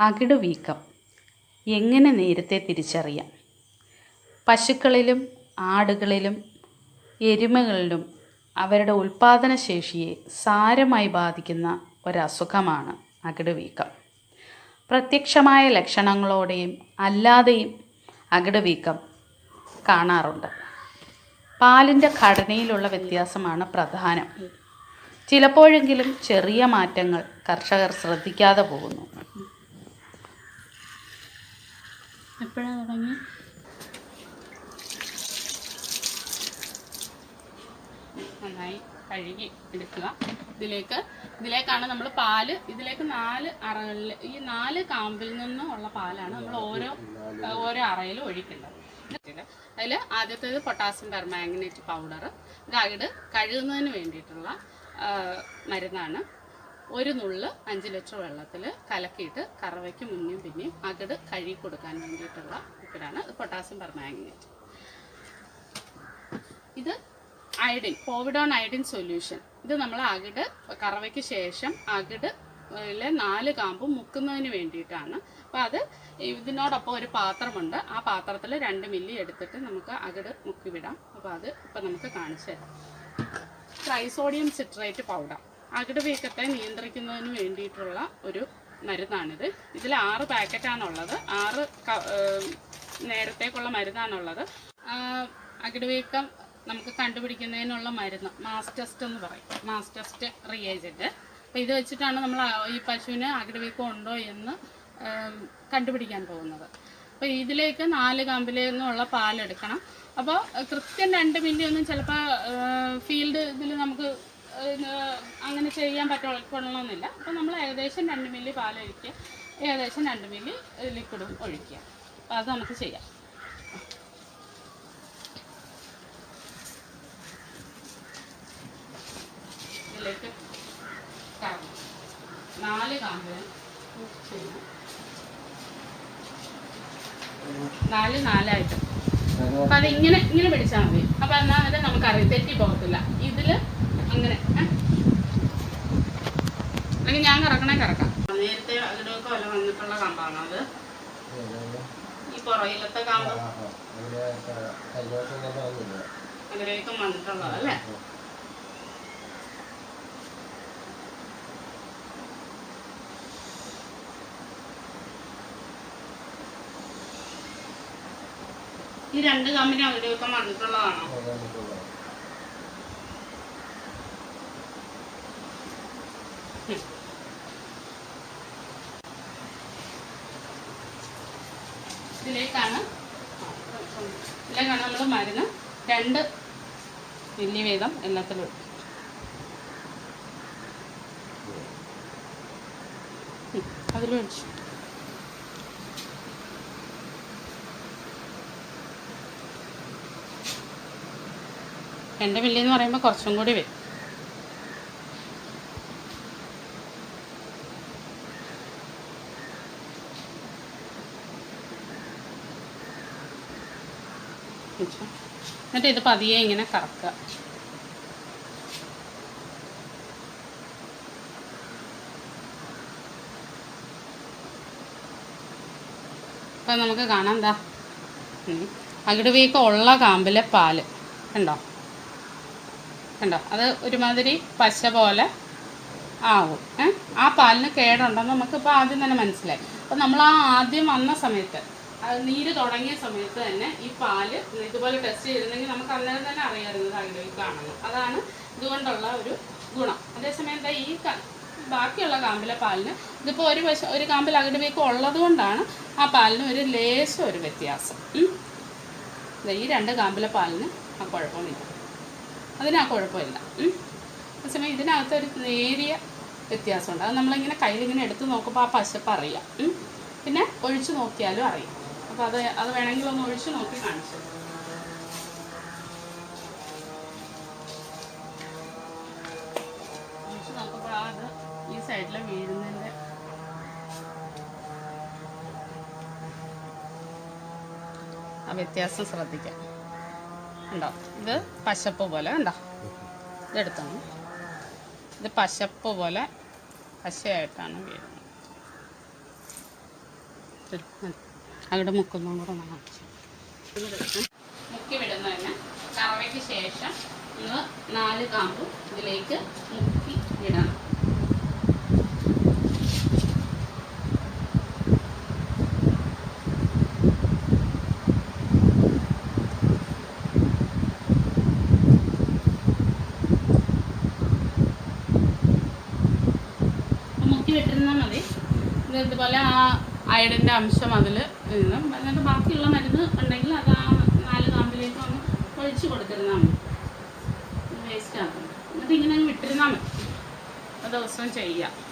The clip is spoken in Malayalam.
അകിട് വീക്കം എങ്ങനെ നേരത്തെ തിരിച്ചറിയാം? പശുക്കളിലും ആടുകളിലും എരുമകളിലും അവരുടെ ഉൽപ്പാദനശേഷിയെ സാരമായി ബാധിക്കുന്ന ഒരസുഖമാണ് അകിട് വീക്കം പ്രത്യക്ഷമായ ലക്ഷണങ്ങളോടെയും അല്ലാതെയും അകിട് വീക്കം കാണാറുണ്ട്. പാലിന്റെ ഘടനയിലുള്ള വ്യത്യാസമാണ് പ്രധാനം. ചിലപ്പോഴെങ്കിലും ചെറിയ മാറ്റങ്ങൾ കർഷകർ ശ്രദ്ധിക്കാതെ പോകുന്നു. എപ്പോഴാണ് തുടങ്ങി. നന്നായി കഴുകി എടുക്കുക. ഇതിലേക്ക് ഇതിലേക്കാണ് നമ്മൾ പാൽ ഇതിലേക്ക് നാല് അറകളിൽ ഈ നാല് കാമ്പിൽ നിന്നും ഉള്ള പാലാണ് നമ്മൾ ഓരോ ഓരോ അറയിലും ഒഴിക്കേണ്ടത്. അതിൽ ആദ്യത്തേത് പൊട്ടാസ്യം പെർമാംഗനേറ്റ് പൗഡർ ഗൈഡ് കഴുകുന്നതിന് വേണ്ടിയിട്ടുള്ള മരുന്നാണ്. ഒരു നുള്ള് അഞ്ച് ലിറ്റർ വെള്ളത്തിൽ കലക്കിയിട്ട് കറവയ്ക്ക് മുന്നേയും പിന്നെയും അകട് കഴുകി കൊടുക്കാൻ വേണ്ടിയിട്ടുള്ള ഇത് പൊട്ടാസ്യം പെർമാംഗനേറ്റ് ഇത് അയഡിൻ പോവിഡോൺ അയഡിൻ സൊല്യൂഷൻ ഇത് നമ്മൾ അകിട് കറവയ്ക്ക് ശേഷം അകിട് നാല് കാമ്പും മുക്കുന്നതിന് വേണ്ടിയിട്ടാണ്. അപ്പോൾ അത് ഇതിനോടൊപ്പം ഒരു പാത്രമുണ്ട്. ആ പാത്രത്തിൽ രണ്ട് മില്ലി എടുത്തിട്ട് നമുക്ക് അകിട് മുക്കി വിടാം അപ്പോൾ അത് ഇപ്പം നമുക്ക് കാണിച്ചു തരാം. ട്രൈസോഡിയം സിട്രേറ്റ് പൗഡർ അകിട് വീക്കത്തെ നിയന്ത്രിക്കുന്നതിന് വേണ്ടിയിട്ടുള്ള ഒരു മരുന്നാണിത്. ഇതിൽ ആറ് പാക്കറ്റാണുള്ളത്. ആറ് നേരത്തേക്കുള്ള മരുന്നാണുള്ളത്. ആ, അകിട് വീക്കം നമുക്ക് കണ്ടുപിടിക്കുന്നതിനുള്ള മരുന്ന് മാസ് ടെസ്റ്റ് എന്ന് പറയും. Mass test reagent. അപ്പോൾ ഇത് വെച്ചിട്ടാണ് നമ്മൾ ഈ പശുവിന് അകിടവീക്കം ഉണ്ടോ എന്ന് കണ്ടുപിടിക്കാൻ പോകുന്നത്. അപ്പോൾ ഇതിലേക്ക് നാല് കമ്പിൽ നിന്നുള്ള പാലെടുക്കണം. അപ്പോൾ കൃത്യം രണ്ട് മില്ലി ഒന്നും ചിലപ്പോൾ ഫീൽഡ് ഇതിൽ നമുക്ക് അങ്ങനെ ചെയ്യാൻ പറ്റണമെന്നില്ല അപ്പോൾ നമ്മൾ ഏകദേശം രണ്ട് മില്ലി പാലൊഴിക്കുക ഏകദേശം രണ്ട് മില്ലി ലിക്വിഡും ഒഴിക്കുക. അപ്പോൾ അത് നമുക്ക് ചെയ്യാം. ഇതിലേക്ക് നാല് കാമ്പ് നാല് നാലായിട്ട്. അപ്പൊ അതിങ്ങനെ ഇങ്ങനെ പിടിച്ചാൽ മതി. അപ്പൊ എന്നാൽ അത് നമുക്കറിയാം. തെറ്റി പോകത്തില്ല ഇതിൽ അങ്ങനെ? അല്ലെങ്കിൽ ഞാൻ കറക്കണേ കറക്കാം. നേരത്തെ അതിലൊക്കെ കൊല വന്നിട്ടുള്ള കമ്പാണ് അത്? ഈ പുറയിലത്തെ കമ്പ്? അതിലേക്കും വന്നിട്ടുള്ളതല്ലേ ഈ രണ്ട് കമ്പനി അതിലേക്കും വന്നിട്ടുള്ളതാണോ? ഇതിലേക്കാണ്. ഇതിലേക്കാണ് നമ്മൾ മരുന്ന്. രണ്ട് മില്ലി വീതം എല്ലാത്തിലും അതിലൊഴിച്ചു രണ്ട് മില്ലി എന്ന് പറയുമ്പോൾ കുറച്ചും കൂടി വരും. എന്നിട്ട് ഇത് പതിയെ ഇങ്ങനെ കറക്കുക. അപ്പം നമുക്ക് കാണാം എന്താ അകിട് വീക്കം ഉള്ള കാമ്പിലെ പാൽ. കണ്ടോ? കണ്ടോ? അത് ഒരുമാതിരി പശ പോലെ ആവും. ആ പാലിന് കേടുണ്ടെന്ന് നമുക്കിപ്പോൾ ആദ്യം തന്നെ മനസ്സിലായി. അപ്പം നമ്മൾ ആ ആദ്യം വന്ന സമയത്ത് നീര് തുടങ്ങിയ സമയത്ത് തന്നെ ഈ പാൽ ഇതുപോലെ ടെസ്റ്റ് ചെയ്തിരുന്നെങ്കിൽ നമുക്ക് അന്നേരം തന്നെ അറിയാമായിരുന്നു അകിടേക്കാണെന്ന് അതാണ് ഇതുകൊണ്ടുള്ള ഒരു ഗുണം. അതേസമയം എന്താ ഈ ബാക്കിയുള്ള കാമ്പിലെ പാലിന് ഇതിപ്പോൾ ഒരു വശം ഒരു കാമ്പിൽ അകിട് വീക്കം ഉള്ളത് കൊണ്ടാണ് ആ പാലിന് ഒരു ലേശം ഒരു വ്യത്യാസം. ഈ രണ്ട് കാമ്പിലെ പാലിന് ആ കുഴപ്പമില്ല അതിന് ആ കുഴപ്പമില്ല. അതേസമയം ഇതിനകത്ത് ഒരു നേരിയ വ്യത്യാസമുണ്ട്. അത് നമ്മളിങ്ങനെ കയ്യിലിങ്ങനെ എടുത്ത് നോക്കുമ്പോൾ ആ പശപ്പ് അറിയാം. പിന്നെ ഒഴിച്ചു നോക്കിയാലും അറിയാം. അപ്പോൾ അത് അത് വേണമെങ്കിൽ ഒന്ന് ഒഴിച്ചു നോക്കി കാണിച്ചു. ഒഴിച്ച് നോക്കുമ്പോൾ ഈ സൈഡിൽ വീഴുന്നതിന്റെ ആ വ്യത്യാസം ശ്രദ്ധിക്കാം. ഉണ്ടോ ഇത് പശപ്പ് പോലെ ഉണ്ടോ ഇതെടുത്താണ് ഇത് പശപ്പ് പോലെ പശയായിട്ടാണ് വീഴുന്നത്. അവിടെ മുക്കുന്നതും കൂടെ ഒന്ന് മുക്കി വിടുന്നതിന് കറവയ്ക്ക് ശേഷം നിങ്ങൾ നാല് കാമ്പ് ഇതിലേക്ക് മുക്കി ഇടണം. മുക്കി വിട്ടിരുന്നാൽ മതി. ഇത് ഇതുപോലെ ആ അയഡിന്റെ അംശം അതിൽ നിന്നും. എന്നിട്ട് ബാക്കിയുള്ള മരുന്ന് ഉണ്ടെങ്കിൽ അത് ആ നാല് കാമ്പിലേക്ക് ഒന്ന് ഒഴിച്ച് കൊടുത്തിരുന്നാൽ മതി. വേസ്റ്റ് ആക്കണം. എന്നിട്ട് ഇങ്ങനെ വിട്ടിരുന്നാൽ മതി. ദിവസം ചെയ്യാം.